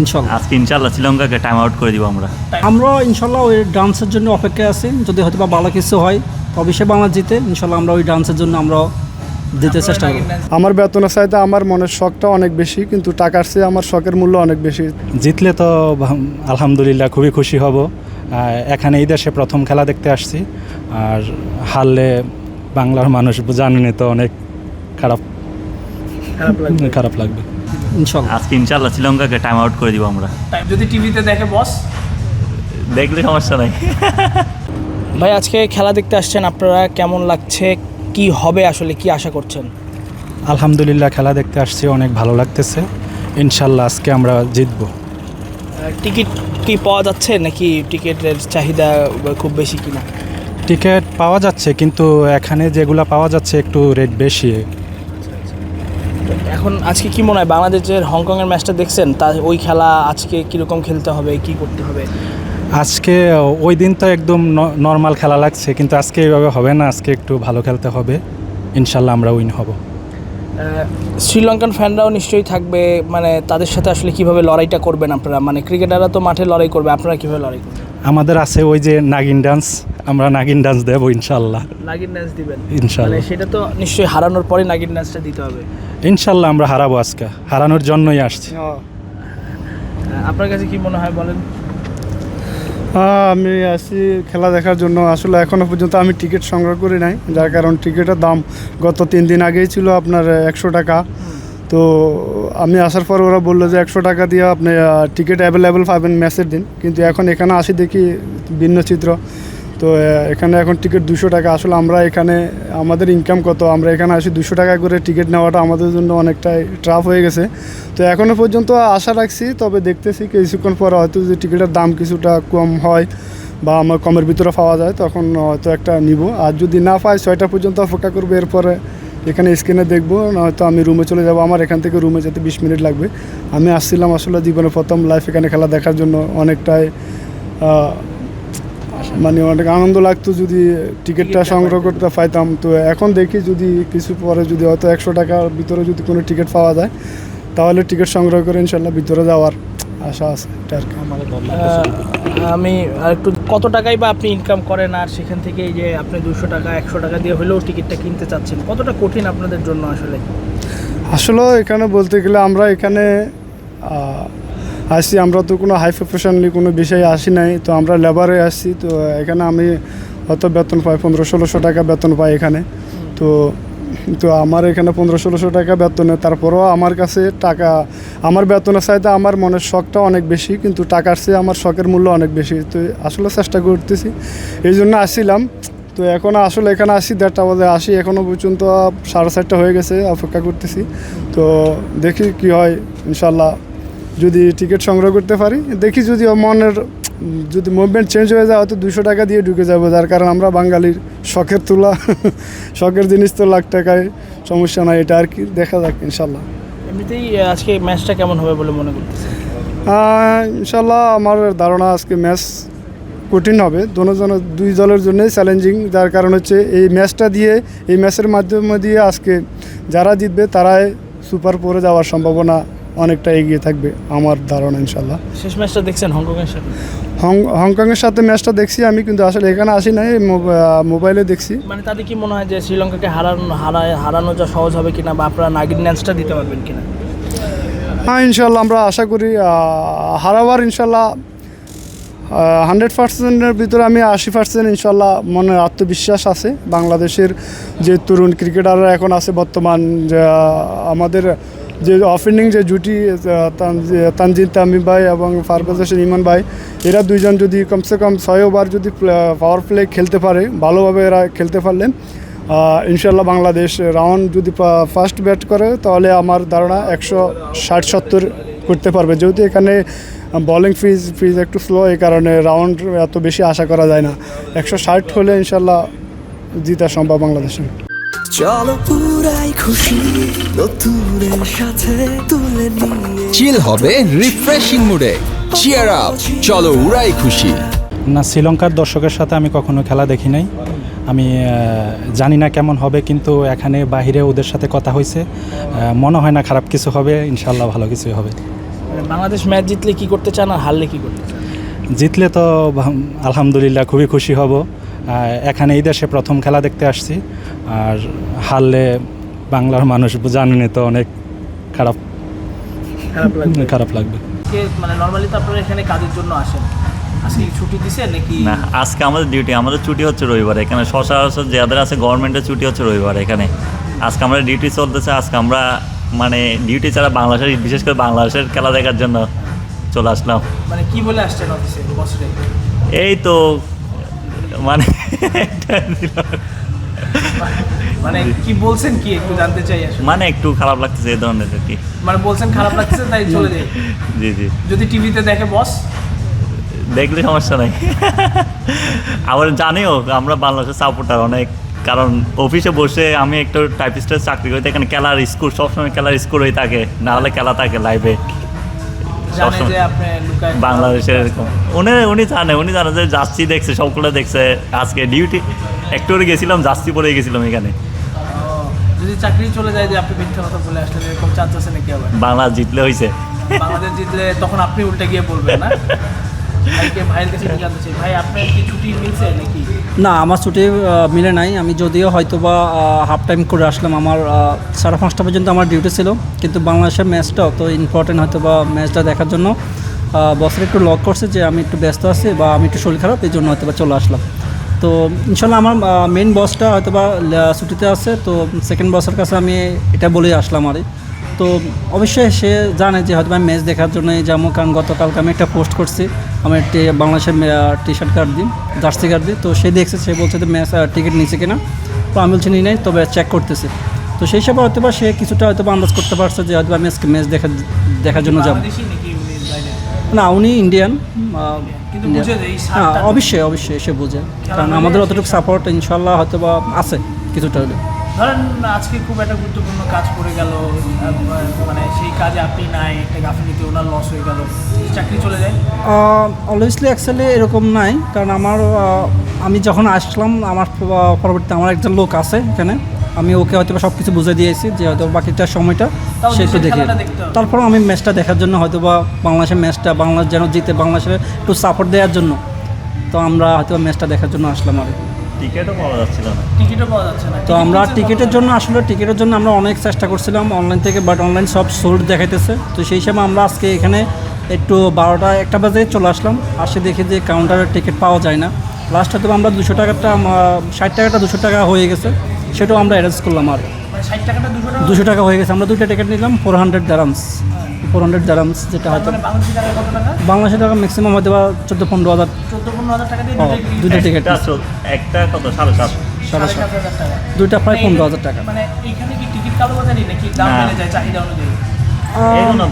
ইনশাল্লাহ। আজকে ইনশাল্লাহ শ্রীলঙ্কাকে টাইম আউট করে দিব আমরা। আমরা ইনশাল্লাহ ওই ডান্সের জন্য অপেক্ষায় আছি। যদি হয়তো বা ভালো কিছু হয় তো অবশ্যই বাংলা জিতে ইনশাল্লাহ আমরা ওই ডান্সের জন্য আমরা দিতে চেষ্টা করব। আমার বেতনের চাইতে আমার মনের শখটা অনেক বেশি কিন্তু টাকার চেয়ে আমার শখের মূল্য অনেক বেশি। জিতলে তো আলহামদুলিল্লাহ খুবই খুশি হব। আর এখানে এই দেশে প্রথম খেলা দেখতে আসছি। আর হারলে বাংলার মানুষ জানেনি তো অনেক খারাপ খারাপ লাগবে। ইনশাল্লাহ। আজকে ইনশাল্লাহ শ্রীলঙ্কাকে টাইম আউট করে দিব আমরা। যদি টিভিতে দেখে বস দেখলে সমস্যা নাই। ভাই আজকে খেলা দেখতে আসছেন আপনারা কেমন লাগছে? কি হবে আসলে কি আশা করছেন? আলহামদুলিল্লাহ খেলা দেখতে আসছি অনেক ভালো লাগতেছে। ইনশাল্লাহ আজকে আমরা জিতবো। টিকিট কি পাওয়া যাচ্ছে নাকি টিকিটের চাহিদা খুব বেশি কিনা? টিকিট পাওয়া যাচ্ছে কিন্তু এখানে যেগুলো পাওয়া যাচ্ছে একটু রেট বেশি। এখন আজকে কি মনে হয় বাংলাদেশের হংকংয়ের ম্যাচটা দেখছেন তা ওই খেলা আজকে কীরকম খেলতে হবে কি করতে হবে? আজকে ওই দিন তো একদম নর্মাল খেলা লাগছে কিন্তু আজকে এইভাবে হবে না আজকে একটু ভালো খেলতে হবে। ইনশাল্লাহ আমরা উইন হব। শ্রীলঙ্কান ফ্যানরাও নিশ্চয়ই থাকবে মানে তাদের সাথে আসলে কীভাবে লড়াইটা করবেন আপনারা? মানে ক্রিকেটাররা তো মাঠে লড়াই করবে আপনারা কীভাবে লড়াই করবেন? আমাদের আছে ওই যে নাগিন ডান্স আমরা নাগিন ডান্স দেবো ইনশাল্লাহ। নাগিন ডান্স দিবেন। ইনশাল্লাহ। মানে সেটা তো নিশ্চয়ই হারানোর পরে নাগিন ডান্সটা দিতে হবে। ইনশাল্লাহ আমরা হারাবো আজকে। হারানোর জন্যই আসছি। আপনার কাছে কি মনে হয় বলেন? আহ, আমি আসি খেলা দেখার জন্য। আসলে এখনও পর্যন্ত আমি টিকিট সংগ্রহ করি নাই। যার কারণ টিকিটের দাম গত তিন দিন আগেই ছিল আপনার একশো টাকা। তো আমি আসার পর ওরা বলল যে একশো টাকা দিয়ে আপনি টিকিট অ্যাভেলেবেল পাবেন ম্যাচের দিন। কিন্তু এখন এখানে আসি দেখি ভিন্ন চিত্র। তো এখানে এখন টিকিট দুশো টাকা। আসলে আমরা এখানে, আমাদের ইনকাম কত? আমরা এখানে আসি দুশো টাকা করে টিকিট নেওয়াটা আমাদের জন্য অনেকটাই ট্রাফ হয়ে গেছে। তো এখনও পর্যন্ত আশা রাখছি, তবে দেখতেছি কিছুক্ষণ পর হয়তো যদি টিকিটের দাম কিছুটা কম হয় বা আমার কমের ভিতরে পাওয়া যায়, তখন হয়তো একটা নিব। আর যদি না পাই, ছয়টা পর্যন্ত অপেক্ষা করব। এরপরে এখানে স্ক্রিনে দেখব, নয়তো আমি রুমে চলে যাব। আমার এখান থেকে রুমে যেতে বিশ মিনিট লাগবে। আমি আসছিলাম আসলে জীবনে প্রথম লাইফ এখানে খেলা দেখার জন্য অনেকটাই মানে অনেক আনন্দ লাগতো যদি টিকিটটা সংগ্রহ করতে পাইতাম। তো এখন দেখি যদি কিছু পরে যদি হয়তো একশো টাকার ভিতরে যদি কোনো টিকিট পাওয়া যায় তাহলে টিকিট সংগ্রহ করে ইনশাল্লাহ ভিতরে যাওয়ার আশা আছে এটা আর কি। আমি আর একটু কত টাকাই বা আপনি ইনকাম করেন আর সেখান থেকে এই যে আপনি দুশো টাকা একশো টাকা দিয়ে হলেও টিকিটটা কিনতে চাচ্ছেন কতটা কঠিন আপনাদের জন্য আসলে? আসলে এখানে বলতে গেলে আমরা এখানে আসি, আমরা তো কোনো হাই প্রফেশনালি কোনো বিষয়ে আসি নাই, তো আমরা লেবারে আসছি তো এখানে আমি হয়তো বেতন পাই, পনেরো ষোলোশো টাকা বেতন পাই এখানে। তো তো আমার এখানে পনেরো ষোলোশো টাকা বেতনে, তারপরেও আমার কাছে টাকা, আমার বেতনের চাইতে আমার মনের শখটা অনেক বেশি, কিন্তু টাকার চেয়ে আমার শখের মূল্য অনেক বেশি। তো আসলে চেষ্টা করতেছি, এই জন্য আসছিলাম তো এখন আসলে এখানে আসি, দেড়টা বাজে আসি এখনও পর্যন্ত সাড়ে চারটা হয়ে গেছে, অপেক্ষা করতেছি। তো দেখি কি হয়, ইনশাল্লাহ। যদি টিকিট সংগ্রহ করতে পারি। দেখি যদি মনের যদি মুভমেন্ট চেঞ্জ হয়ে যায় হয়তো দুশো টাকা দিয়ে ঢুকে যাব। যার কারণ আমরা বাঙালির শখের তোলা শখের জিনিস তো লাখ টাকায় সমস্যা নাই এটা আর কি দেখা যাক ইনশাল্লাহ। এমনিতেই আজকে ম্যাচটা কেমন হবে বলে মনে করতেছেন? ইনশাল্লাহ আমার ধারণা আজকে ম্যাচ কঠিন হবে। দোনো জন দুই দলের জন্যই চ্যালেঞ্জিং যার কারণ হচ্ছে এই ম্যাচটা দিয়ে এই ম্যাচের মাধ্যমে দিয়ে আজকে যারা জিতবে তারাই সুপার ফোরে যাওয়ার সম্ভাবনা অনেকটা এগিয়ে থাকবে আমার ধারণা ইনশাল্লাহ শেষ ম্যাচটা দেখছেন হংকংয়ের সাথে? হংকংয়ের সাথে ম্যাচটা দেখছি আমি কিন্তু আসলে এখানে আসি নাই মোবাইলে দেখছি। মানে তাদের কি মনে হয় যে শ্রীলঙ্কাকে হারানো হারায় হারানো যা সহজ হবে কিনা বা আপনারা নাগিন ম্যাচটা দিতে পারবেন কিনা? হ্যাঁ ইনশাল্লাহ আমরা আশা করি হারাবার ইনশাল্লাহ হান্ড্রেড পার্সেন্টের ভিতরে আমি আশি পার্সেন্ট ইনশাল্লাহ মনে আত্মবিশ্বাস আছে। বাংলাদেশের যে তরুণ ক্রিকেটাররা এখন আছে বর্তমান যে আমাদের যে অফেন্ডিং যে জুটি আহ, তানজি- তানজিদ তামিম ভাই এবং ফারবাজ হোসেন ইমান ভাই এরা দুইজন যদি কমসে কম ছয় ওভার যদি পাওয়ার প্লে খেলতে পারে ভালোভাবে এরা খেলতে পারলেন ইনশাল্লাহ বাংলাদেশ রাউন্ড যদি ফার্স্ট ব্যাট করে তাহলে আমার ধারণা একশো ষাট সত্তর করতে পারবে। যেহেতু এখানে বলিং ফিজ ফিজ একটু স্লো এই কারণে রাউন্ড এত বেশি আশা করা যায় না। একশো ষাট হলে ইনশাল্লাহ জিতা সম্ভব বাংলাদেশের খুশি নতুনের সাথে তুলে নিয়ে চিল হবে রিফ্রেশিং মুডে চিয়ার আপ চলো উড়াই খুশি। না শ্রীলঙ্কার দর্শকের সাথে আমি কখনো খেলা দেখি নাই। আমি জানি না কেমন হবে কিন্তু এখানে বাহিরে ওদের সাথে কথা হয়েছে মনে হয় না খারাপ কিছু হবে ইনশাল্লাহ ভালো কিছুই হবে। মানে বাংলাদেশ ম্যাচ জিতলে কি করতে চান আর হারলে কি করতে চান? জিতলে তো আলহামদুলিল্লাহ খুবই খুশি হব। এখানে এই দেশে প্রথম খেলা দেখতে আসছি। আর হারলে বাংলার মানুষ জানে জানেনি তো অনেক খারাপ খারাপ লাগবে। খারাপ লাগবে। মানে নর্মালি তো আপনারা এখানে কাজের জন্য আসেন? আজকে ছুটি দিছে নাকি? না আজকে আমাদের ডিউটি আমাদের ছুটি হচ্ছে রবিবার। এখানে সচরাচর যাদের আছে গভর্নমেন্টের ছুটি হচ্ছে রবিবার এখানে। আজকে আমরা ডিউটি চলতেছে আজকে আমরা মানে ডিউটি ছাড়া বাংলাদেশের বিশেষ করে বাংলাদেশের খেলা দেখার জন্য চলে আসলাম। মানে কি বলে আসছেন অফিসে বসরে এই তো মানে মানে কি বলছেন কি একটু জানতে চাই আসলে। মানে একটু খারাপ লাগতেছে এই ধরনের আর কি। মানে বলছেন খারাপ লাগছে তাই চলে যাই জি জি। যদি টিভিতে দেখে বস। দেখলে সমস্যা নাই। আবার জানিও আমরা বাংলাদেশের সাপোর্টার অনেক। কারণ অফিসে বসে আমি একটু টাইপিস্টের চাকরি করি এখানে খেলার স্কোর সবসময় খেলার স্কোর হয়ে থাকে। না হলে খেলা থাকে লাইভে বাংলাদেশের উনি উনি জানে উনি জানে যে যাচ্ছি দেখছে সবগুলো দেখছে। আজকে ডিউটি একটু করে গেছিলাম জার্সি পরে গেছিলাম এখানে। যদি চাকরি চলে যায় যে আপনি মিথ্যা কথা বলে আসলেন এরকম চান্স আছে নাকি আবার? বাংলা জিতলে হয়েছে বাংলাদেশ জিতলে তখন আপনি উল্টে গিয়ে বলবেন না? ভাইয়ের কাছে একটু জানতে চাই? ভাই আপনার ছুটি মিলছে নাকি? না আমার ছুটি মিলে নাই। আমি যদিও হয়তো বা হাফ টাইম করে আসলাম। আমার সাড়ে পাঁচটা পর্যন্ত আমার ডিউটি ছিল। কিন্তু বাংলাদেশের ম্যাচটা অত ইম্পর্টেন্ট হয়তো বা ম্যাচটা দেখার জন্য বছর একটু লক করছে যে আমি একটু ব্যস্ত আছি বা আমি একটু শরীর খারাপ এই জন্য হয়তো বা চলে আসলাম। তো ইনশাল্লাহ আমার মেন বসটা হয়তো বা ছুটিতে আছে, তো সেকেন্ড বসের কাছে আমি এটা বলেই আসলাম আর তো অবশ্যই সে জানে যে হয়তো আমি ম্যাচ দেখার জন্য যাব, কারণ গতকালকে আমি একটা পোস্ট করছি আমার একটি বাংলাদেশের টি শার্ট কার্ড দিই জার্সি কার্ড দিই, তো সে দেখছে, সে বলছে যে ম্যাচ টিকিট নিয়েছে কিনা। তো আমি বলছি নিই নাই তবে চেক করতেছে। তো সেই হিসাবে হয়তো বা সে কিছুটা হয়তো বা আন্দাজ করতে পারছে যে হয়তো আমি ম্যাচ দেখা, দেখার জন্য যাব। না উনি ইন্ডিয়ান হ্যাঁ অবশ্যই অবশ্যই সে বোঝে। কারণ আমাদের অতটুকু সাপোর্ট ইনশাল্লাহ হয়তো বা আছে কিছুটা হলে ধরেন আজকে খুব একটা গুরুত্বপূর্ণ কাজ পড়ে গেল মানে সেই কাজে আপনি নাই একটা গাফিলিতে ওনার লস হয়ে গেল চাকরি চলে যায়? অলওয়েসলি অ্যাকচুয়ালি এরকম নাই কারণ আমার আমি যখন আসলাম আমার প- পরবর্তীতে আমার একজন লোক আছে এখানে। আমি ওকে হয়তো সব কিছু বুঝে দিয়েছি যে হয়তো বাকিটা সময়টা সে একটু দেখে তারপর আমি ম্যাচটা দেখার জন্য হয়তো বা বাংলাদেশের ম্যাচটা বাংলাদেশ যেন জিতে বাংলাদেশের একটু সাপোর্ট দেওয়ার জন্য। তো আমরা হয়তো ম্যাচটা দেখার জন্য আসলাম আর টিকিটও পাওয়া যাচ্ছিল না। টিকিটও পাওয়া যাচ্ছে না। তো আমরা টিকিটের জন্য আসলে টিকিটের জন্য আমরা অনেক চেষ্টা করছিলাম অনলাইন থেকে বাট অনলাইন সব সোল্ড দেখাইতেছে। তো সেই হিসাবে আমরা আজকে এখানে একটু বারোটা একটা বাজে চলে আসলাম। আসে দেখি যে কাউন্টারে টিকিট পাওয়া যায় না। লাস্ট হয়তো আমরা দুশো টাকাটা ষাট টাকাটা দুশো টাকা হয়ে গেছে। সেটাও আমরা অ্যারেঞ্জ করলাম আর। মানে দুশো টাকা? হয়ে গেছে। আমরা দুইটা টিকিট নিলাম four hundred dirhams four hundred dirhams যেটা হয়তো মানে বাংলাদেশি টাকা বাংলাদেশের টাকা? ম্যাক্সিমাম হয়তো বা চোদ্দ পনেরো হাজার। দুটো টিকিট একটা একটা কত? সাড়ে সাত। সাড়ে সাত। দুইটা প্রায় মানে পনেরো হাজার টাকা। মানে এইখানে কি টিকিট কালোবাজারি নাকি? দাম। যায় চাহিদা অনুযায়ী?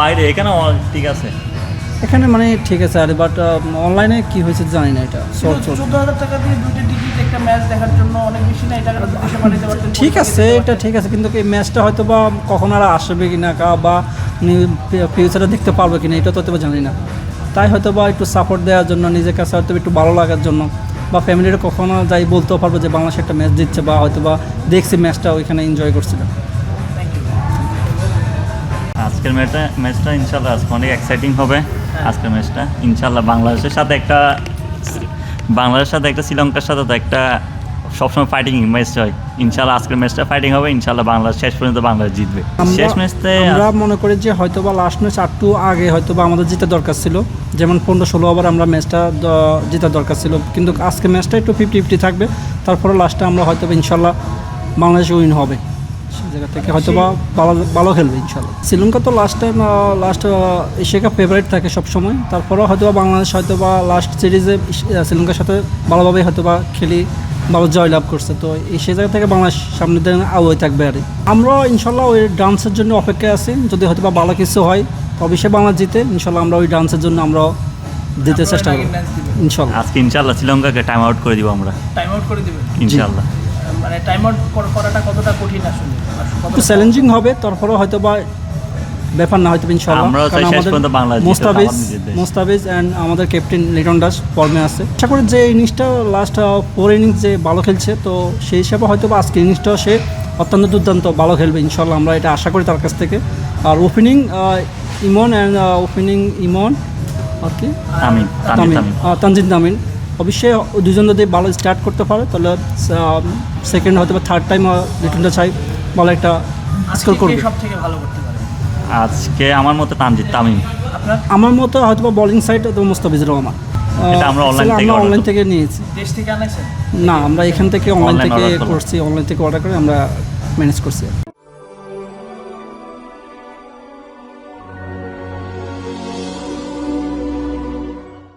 বাইরে এখানে ঠিক আছে। এখানে মানে ঠিক আছে আর বাট অনলাইনে কি হয়েছে জানি না এটা শর্ট শর্ট চোদ্দ হাজার টাকা দিয়ে দুটো টিকিট একটা ম্যাচ দেখার জন্য অনেক বেশি না পারতেন ঠিক আছে এটা ঠিক আছে কিন্তু এই ম্যাচটা হয়তো বা কখন আর আসবে কি না কা- বা ফিউচারে দেখতে পারবে কি না এটা তো জানি না। তাই হয়তো বা একটু সাপোর্ট দেওয়ার জন্য নিজের কাছে হয়তো একটু ভালো লাগার জন্য বা ফ্যামিলির কখনো যাই বলতেও পারব যে বাংলাদেশ একটা ম্যাচ দিচ্ছে বা হয়তো বা দেখছি ম্যাচটা ওইখানে এনজয় করছিল আজকের ম্যাচটা ম্যাচটা ইনশাল্লাহ আজকে অনেক এক্সাইটিং হবে। আজকের ম্যাচটা। ইনশাল্লাহ বাংলাদেশের সাথে একটা বাংলাদেশের সাথে একটা শ্রীলঙ্কার সাথে তো একটা সবসময় ফাইটিং ম্যাচ হয়। ইনশাল্লাহ আজকের ম্যাচটা ফাইটিং হবে ইনশাল্লাহ বাংলাদেশ শেষ পর্যন্ত বাংলাদেশ জিতবে। শেষ ম্যাচতে আমরা মনে করি যে হয়তো বা লাস্ট ম্যাচ আটটু আগে হয়তো বা আমাদের জিতে দরকার ছিল। যেমন পনেরো ষোলো ওভার আমরা ম্যাচটা জেতার দরকার ছিল। কিন্তু আজকে ম্যাচটা একটু ফিফটি ফিফটি থাকবে। তারপরে লাস্টে আমরা হয়তো বা ইনশাল্লাহ বাংলাদেশ উইন হবে। সেই জায়গা থেকে হয়তো বা ভালো ভালো খেলবে ইনশাল্লাহ শ্রীলঙ্কা তো last time last Asia Cup favourite থাকে সবসময়। তারপরেও হয়তো বা বাংলাদেশ হয়তো বা লাস্ট সিরিজে শ্রীলঙ্কার সাথে ভালোভাবেই হয়তো বা খেলি ভালো জয়লাভ করছে। তো এই সেই জায়গা থেকে বাংলাদেশ সামনের দিন আগে থাকবে আর কি। আমরা ইনশাল্লাহ ওই ডান্সের জন্য অপেক্ষায় আছি। যদি হয়তো বা ভালো কিছু হয় তো অবশ্যই বাংলা জিতে। ইনশাল্লাহ আমরা ওই ডান্সের জন্য আমরা দিতে চেষ্টা করব। ইনশাল্লাহ আজকে ইনশাল্লাহ শ্রীলঙ্কাকে টাইম আউট করে দিব আমরা। টাইম আউট করে দিবেন। ইনশাল্লাহ মানে টাইম আউট করাটা কতটা কঠিন আসলে? একটু চ্যালেঞ্জিং হবে তারপরেও হয়তো বা ব্যাপার না হয়তো মোস্তাফিজ নিজের দেশ। মোস্তাফিজ অ্যান্ড আমাদের ক্যাপ্টেন লিটন দাস ফর্মে আছে। আশা করি যে ইনিংসটা লাস্ট ফোর ইনিংস যে ভালো খেলছে তো সেই হিসাবে হয়তো বা আজকে ইনিংসটাও সে অত্যন্ত দুর্দান্ত ভালো খেলবে ইনশাল্লাহ আমরা এটা আশা করি তার কাছ থেকে। আর opening Emon and opening Emon আর কি? তামিম তামিম তামিম। তানজিদ অবশ্যই দুজন যদি ভালো স্টার্ট করতে পারে তাহলে সেকেন্ড হয়তো বা থার্ড টাইম রিটার্নটা চাই ভালো একটা স্কোর করবে। সব থেকে ভালো করতে পারে? আজকে আমার মতে তামজিদ তামিম। আমার মতো হয়তো বা বোলিং সাইড তো মুস্তাফিজুর রহমান। এটা আমরা আসলে থেকে আমরা অনলাইন থেকে নিয়েছি। দেশ থেকে আনাইছেন না আমরা এখান থেকে অনলাইন থেকে করছি অনলাইন থেকে অর্ডার করে আমরা ম্যানেজ করছি।